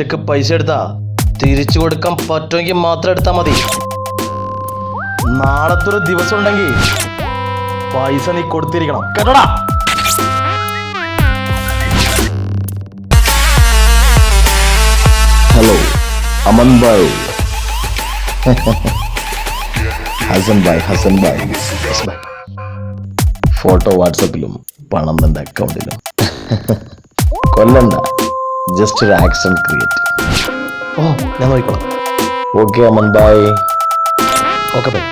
പലിശക്ക് പൈസ എടുത്താ തിരിച്ചു കൊടുക്കാൻ പറ്റുമെങ്കിൽ മാത്രം എടുത്താൽ മതി. നാളത്തെ ഒരു ദിവസം ഉണ്ടെങ്കിൽ പൈസ നീ കൊടുത്തിരിക്കണം. കേട്ടോടാ? Hello Aman bye Hasan bye Hasan bye photo വാട്സപ്പിലും പണം തന്റെ അക്കൗണ്ടിലും കൊല്ലണ്ട ജസ്റ്റ് ഒരു ആക്സിഡന്റ് ക്രിയേറ്റ് ഓ ഞാൻ നോക്കിക്കോളാം. Okay Aman bye okay bye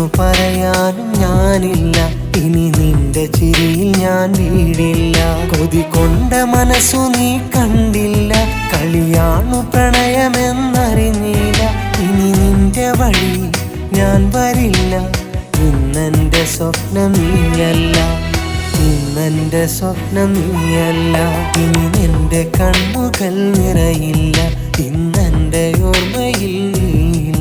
വിധിയെന്നു പറയാനും ഞാനില്ല. ഇനി നിന്റെ ചിരിയിൽ ഞാൻ വീടില്ല കൊതി കൊണ്ട മനസ്സു നീ കണ്ടില്ല. കളിയാണു പ്രണയമെന്നറിഞ്ഞില്ല. ഇനി നിന്റെ വഴി ഞാൻ വരില്ല. ഇന്നെന്റെ സ്വപ്നം നീയല്ല. ഇന്നെന്റെ സ്വപ്നം നീയല്ല. ഇനി നിന്റെ കണ്ണുകൾ നിറയില്ല. ഇന്നെന്റെ ഓർമ്മയിൽ നീയില്ല.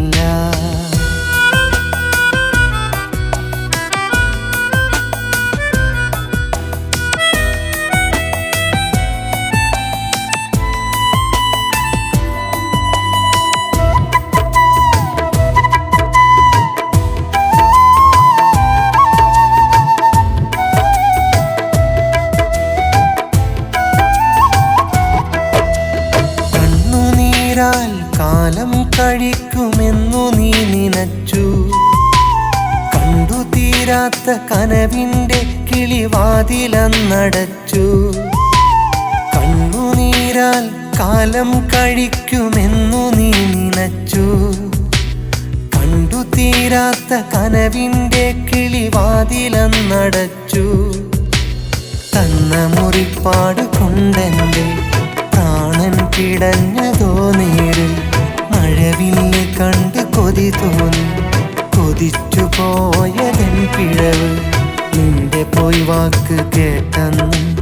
കഴിക്കുമെന്നു നീ നിനച്ചു. കണ്ടു തീരാത്ത കനവിന്റെ കിളിവാതിലന്നടച്ചു കണ്ണുനീരാൽ കാലം കഴിക്കുമെന്നു നീ നിനച്ചു. കണ്ടു തീരാത്ത കനവിന്റെ കിളിവാതിലന്നടച്ചു തന്ന മുറിപ്പാട് കൊണ്ടെന്റെ പ്രാണൻ കിടഞ്ഞതോ നേരിൽ. മഴവില്ല് കണ്ട് കൊതി തോന്നി. കൊതിച്ചു പോയതൻ പിഴവ്. നിന്റെ പോയി വാക്ക് കേട്ടെന്ന്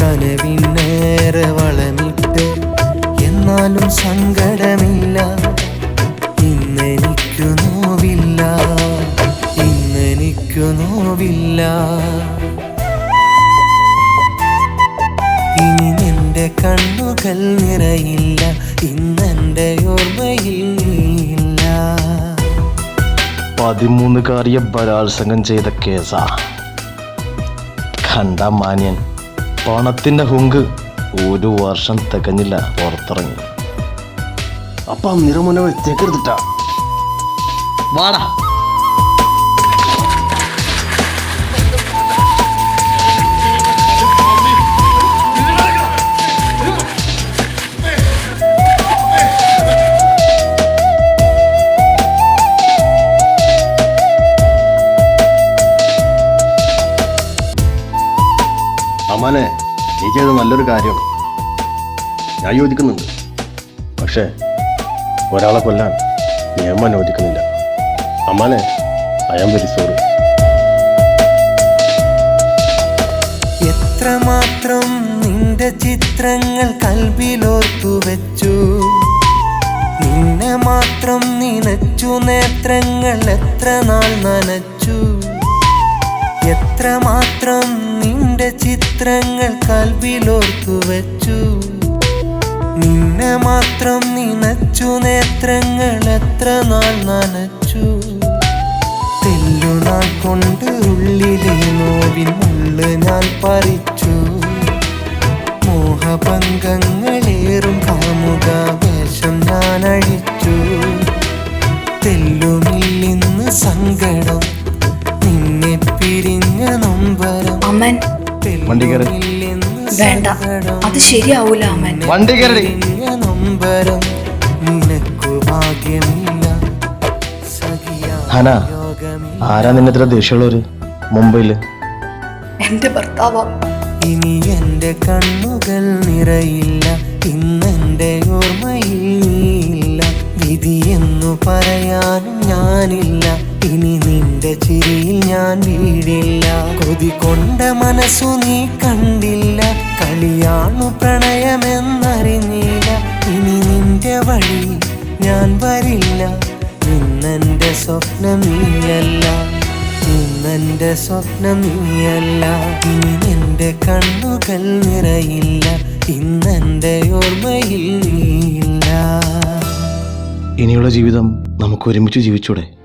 കനവിനേറെ വളമിട്ട്. എന്നാലും സങ്കടമില്ല നിറയില്ല. ഇന്നെന്റെ ഓർമ്മയിൽ നീയില്ല പതിമൂന്നുകാരിയെ ബലാത്സംഗം ചെയ്ത കേസാ. കണ്ട മാന്യൻ പണത്തിന്റെ ഹുങ്ക് ഒരു വർഷം തികഞ്ഞില്ല പുറത്തിറങ്ങി. അപ്പം നിറമുന വെച്ചേക്കെടുത്തിട്ടാ വാടാ. അമ്മാനെ നീ ചെയ്ത നല്ലൊരു കാര്യമാണ് ഞാൻ യോജിക്കുന്നുണ്ട്. പക്ഷേ ഒരാളെ കൊല്ലാൻ നിയമം അനുവദിക്കുന്നില്ല. അമ്മാനെ ഐ ആം വെരി സോറി എത്രമാത്രം നിന്റെ ചിത്രങ്ങൾ കൽവിലോർത്തു വെച്ചു? നിന്നെ മാത്രം നിനച്ചു നേത്രങ്ങൾ എത്ര നാൾ നനച്ചു? എത്രമാത്രം നിന്റെ ചിത്രങ്ങൾ കൽവിലോർത്തു വച്ചു. നിന്നെ മാത്രം നിനച്ചു നേത്രങ്ങൾ എത്ര നാൾ നനച്ചു. തെല്ലുനാൾ കൊണ്ട് ഉള്ളിലെ നോവിൻ ഉള്ളു ഞാൻ പറിച്ചു. മോഹഭംഗങ്ങളേറും വണ്ടി കയറി. വേണ്ട. അത് ശരിയാവൂല അമൻ. വണ്ടി കയറി. ഹന ആരാ നിന്നെ ഇത്ര ദേഷ്യമുള്ളവര് മുംബൈയിൽ? എന്റെ ഭർത്താവാ. ഇനി എന്റെ കണ്ണുകൾ നിറയില്ല. ഇന്നെന്റെ ഓർമ്മയിൽ നീയില്ല വിധിയെന്നു പറയാനും ഞാനില്ല. ഇനി നിന്റെ ചിരിയിൽ ഞാൻ വീടില്ല കൊതി കൊണ്ട മനസ്സു നീ കണ്ടില്ല. കളിയാണു പ്രണയമെന്നറിഞ്ഞില്ല. ഇനി നിന്റെ വഴി ഞാൻ വരില്ല. ഇന്നെന്റെ സ്വപ്നം നീയല്ല. ഇന്നെന്റെ സ്വപ്നം നീയല്ല. ഇനി നിന്റെ കണ്ണുകൾ നിറയില്ല. ഇന്നെന്റെ ഓർമ്മയിൽ നീയില്ല. ഇനിയുള്ള ജീവിതം നമുക്ക് ഒരുമിച്ച് ജീവിച്ചൂടെ?